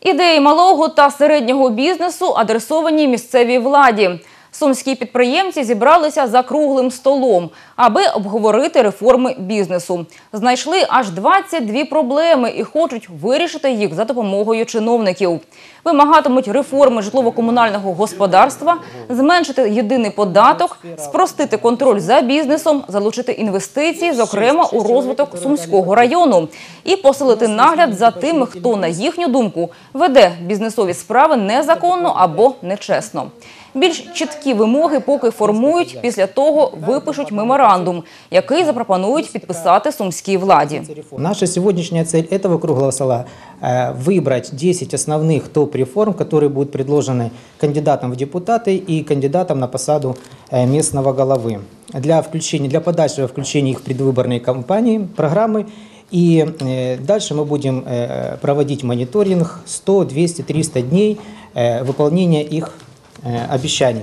Ідеї малого та середнього бізнесу адресовані місцевій владі. Сумські підприємці зібралися за круглим столом, аби обговорити реформи бізнесу. Знайшли аж 22 проблеми і хочуть вирішити їх за допомогою чиновників. Вимагатимуть реформи житлово-комунального господарства, зменшити єдиний податок, спростити контроль за бізнесом, залучити інвестиції, зокрема у розвиток Сумського району, і посилити нагляд за тими, хто, на їхню думку, веде бізнесові справи незаконно або нечесно. Більш чіткі вимоги поки формують, після того випишуть меморандум, який запропонують підписати сумській владі. Наша сегодняшняя цель этого круглого стола э, – выбрать 10 основных топ-реформ, которые будут предложены кандидатам в депутаты и кандидатам на посаду э, местного головы. Для, включения, для подальшего включения их в предвыборные кампании, программы. И э, дальше мы будем э, проводить мониторинг 100, 200, 300 дней э, выполнения их э, обещаний.